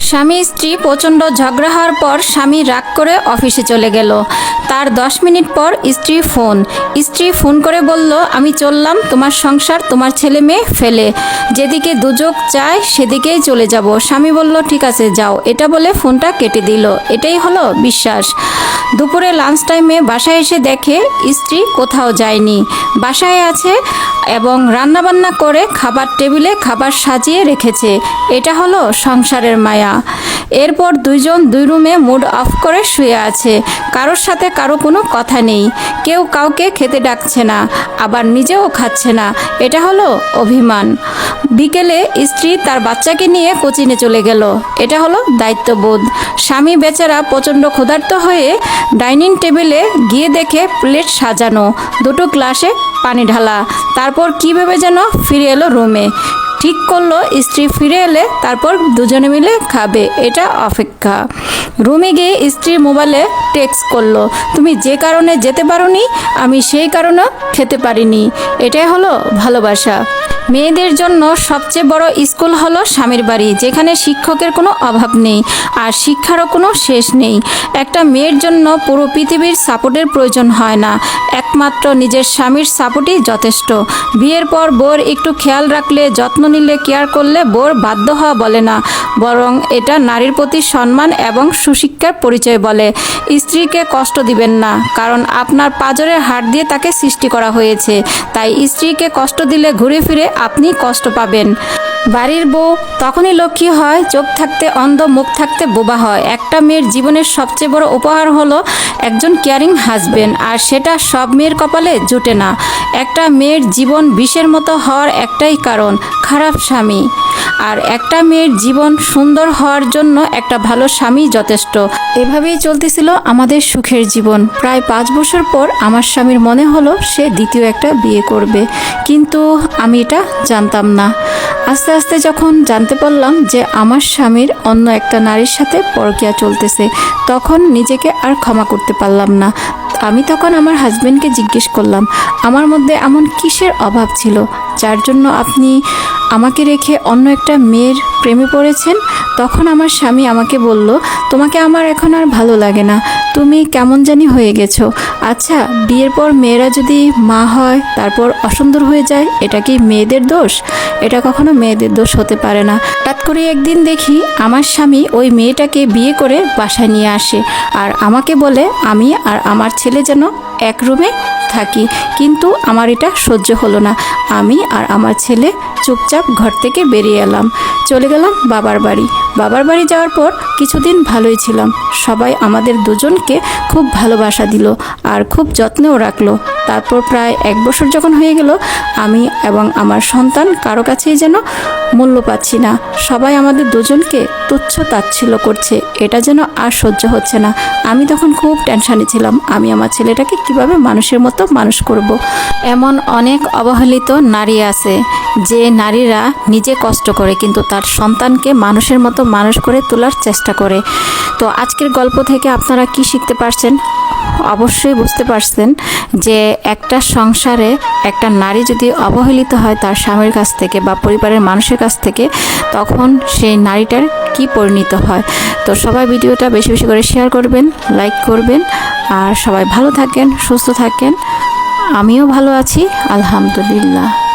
স্বামী স্ত্রী প্রচণ্ড ঝগড়া হওয়ার পর স্বামী রাগ করে অফিসে চলে গেল। তার দশ মিনিট পর স্ত্রী ফোন। স্ত্রী ফোন করে বলল, আমি চললাম, তোমার সংসার, তোমার ছেলে মেয়ে ফেলে। যেদিকে দুযোগ চায়, সেদিকেই চলে যাব। স্বামী বলল, ঠিক আছে, যাও। এটা বলে ফোনটা কেটে দিল। এটাই হলো বিশ্বাস। দুপুরে লাঞ্চ টাইমে বাসায় এসে দেখে স্ত্রী কোথাও যায়নি। বাসায় আছে এবং রান্নাবান্না করে খাবার টেবিলে খাবার সাজিয়ে রেখেছে। এটা হলো সংসারের মায়া। এরপর দুইজন দুই রুমে মুড অফ করে শুয়ে আছে। কারোর সাথে কারও কোনো কথা নেই। কেউ কাউকে খেতে ডাকছে না, আবার নিজেও খাচ্ছে না। এটা হলো অভিমান। বিকেলে স্ত্রী তার বাচ্চাকে নিয়ে কোচিনে চলে গেল। এটা হলো দায়িত্ববোধ। স্বামী বেচারা প্রচণ্ড ক্ষুধার্ত হয়ে ডাইনিং টেবিলে গিয়ে দেখে প্লেট সাজানো, দুটো গ্লাসে পানি ঢালা। তারপর কী ভেবে যেন ফিরে এলো রুমে। ঠিক করল, স্ত্রী ফিরে এলে তারপর দুজনে মিলে খাবে, এটা অপেক্ষা। রুমে গিয়ে স্ত্রীর মোবাইলে টেক্সট করল, তুমি যে কারণে যেতে পারোনি, আমি সেই কারণে খেতে পারিনি। এটাই হলো ভালোবাসা। মেয়েদের জন্য সবচেয়ে বড় স্কুল হলো স্বামীর বাড়ি, যেখানে শিক্ষকের কোনো অভাব নেই আর শিক্ষারও কোনো শেষ নেই। একটা মেয়ের জন্য পুরো পৃথিবীর সাপোর্টের প্রয়োজন হয় না। একমাত্র নিজের স্বামীর সাপোর্টই যথেষ্ট। বিয়ের পর বোর একটু খেয়াল রাখলে, যত্ন নিলে, কেয়ার করলে বোর বাধ্য হওয়া বলে না, বরং এটা নারীর প্রতি সম্মান এবং সুশিক্ষার পরিচয় বলে। স্ত্রীকে কষ্ট দিবেন না, কারণ আপনার পাজরের হাড় দিয়ে তাকে সৃষ্টি করা হয়েছে। তাই স্ত্রীকে কষ্ট দিলে ঘুরে ফিরে আপনি কষ্ট পাবেন। বাড়ির বউ, তখনই লক্ষ্মী হয় চোখ থাকতে অন্ধ, মুখ থাকতে বোবা হয়। একটা মেয়ের জীবনের সবচেয়ে বড় উপহার হলো একজন কেয়ারিং হাজবেন্ড আর সেটা সব মেয়ের কপালে জুটে না। একটা মেয়ের জীবন বিষের মতো হওয়ার একটাই কারণ, খারাপ স্বামী। আর একটা মেয়ের জীবন সুন্দর হওয়ার জন্য একটা ভালো স্বামী যথেষ্ট। এভাবেই চলতেছিল আমাদের সুখের জীবন। প্রায় পাঁচ বছর পর আমার স্বামীর মনে হলো সে দ্বিতীয় একটা বিয়ে করবে। কিন্তু আমি এটা জানতাম না। আস্তে আস্তে যখন জানতে পারলাম যে আমার স্বামীর অন্য একটা নারীর সাথে পরকিয়া চলতেছে, তখন নিজেকে আর ক্ষমা করতে পারলাম না। আমি তখন আমার হাজবেন্ডকে জিজ্ঞেস করলাম, আমার মধ্যে এমন কিসের অভাব ছিল যার জন্য আপনি আমাকে রেখে অন্য একটা মেয়ের প্রেমে পড়েছেন? তখন আমার স্বামী আমাকে বলল, তোমাকে আমার এখন আর ভালো লাগে না। তুমি কেমন জানি হয়ে গেছো। আচ্ছা বিয়ের পর মেয়েরা যদি মা হয়, তারপর অসুন্দর হয়ে যায়, এটা কি মেয়েদের দোষ? এটা কখনো মেয়েদের দোষ হতে পারে না। হঠাৎ করে একদিন দেখি আমার স্বামী ওই মেয়েটাকে বিয়ে করে বাসায় নিয়ে আসে, আর আমাকে বলে, আমি আর আমার ছেলে যেন এক রুমে থাকি, কিন্তু আমার এটা সহ্য হলো না। আমি আর আমার ছেলে চুপচাপ ঘর থেকে বেরিয়ে এলাম। চলে গেলাম বাবার বাড়ি। বাবার বাড়ি যাওয়ার পর কিছুদিন ভালোই ছিলাম। সবাই আমাদের দুজনকে খুব ভালোবাসা দিল আর খুব যত্নেও রাখল। তারপর প্রায় এক বছর যখন হয়ে গেল, আমি এবং আমার সন্তান কারও কাছেই যেন মূল্য পাচ্ছি না। সবাই আমাদের দুজনকে তুচ্ছ তাচ্ছিল্য করছে। এটা যেন আর সহ্য হচ্ছে না। আমি তখন খুব টেনশানে ছিলাম। আমি আমার ছেলেটাকে কীভাবে মানুষের মতো মানুষ করব। এমন অনেক অবহেলিত নারী আছে, যে নারীরা নিজে কষ্ট করে কিন্তু তার সন্তানকে মানুষের মতো মানুষ করে তোলার চেষ্টা করে। তো আজকের গল্প থেকে আপনারা কি শিখতে পারছেন? অবশ্যই বুঝতে পারছেন যে একটা সংসারে একটা নারী যদি অবহেলিত হয় তার স্বামীর কাছ থেকে বা পরিবারের মানুষের কাছ থেকে, তখন সেই নারীটার কি পরিণত হয়? তো সবাই ভিডিওটা বেশি বেশি করে শেয়ার করবেন লাইক করবেন, আর সবাই ভালো থাকেন, সুস্থ থাকেন। আমিও ভালো আছি, আলহামদুলিল্লাহ।